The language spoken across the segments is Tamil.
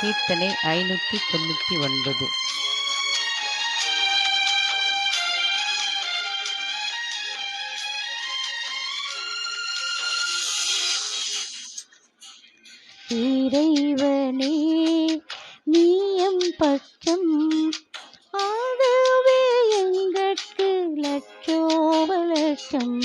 கீர்த்தனை ஐநூற்றி தொண்ணூற்றி ஒன்பது. இறைவனே நீயம் பச்சம் ஆகவே எங்கட்கு லட்சோப லட்சம்.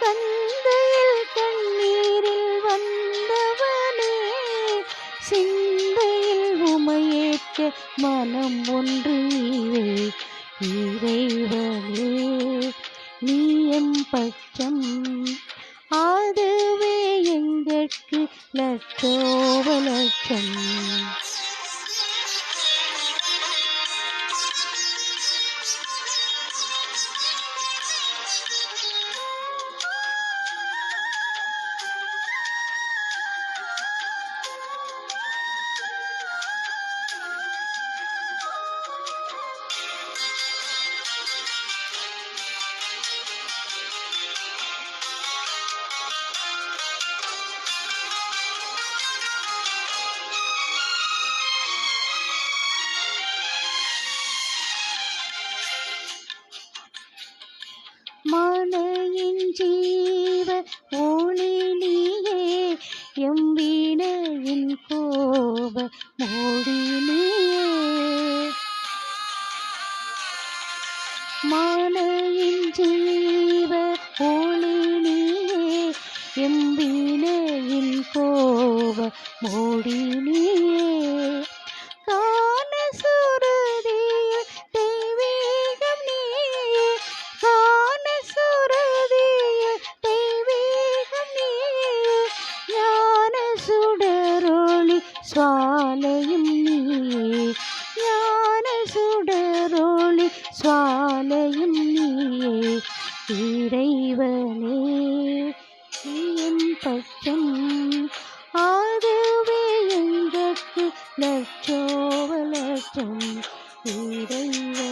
கந்தையில் கண்ணீரில் வந்தவனே சிந்தையில் உமையேற்ற மனம் ஒன்று இறைவனே. நீ எம் பட்சம் ஆதவே எங்கட்கு லட்சோவ லட்சம் ஜீவ ஒளி நீயே எம்பினையின் கோப மொழி மாலையின் ஜீவ ஒளி நீயே எம்பினையின் கோப மொழி സ്വാലയും നീ ജ്ഞാന സുടറോളി സ്വാലയും നീ இறைவனே என் பக்கம் ஆகவே எங்களுக்கு லட்சோவ லட்சம் இறைவன்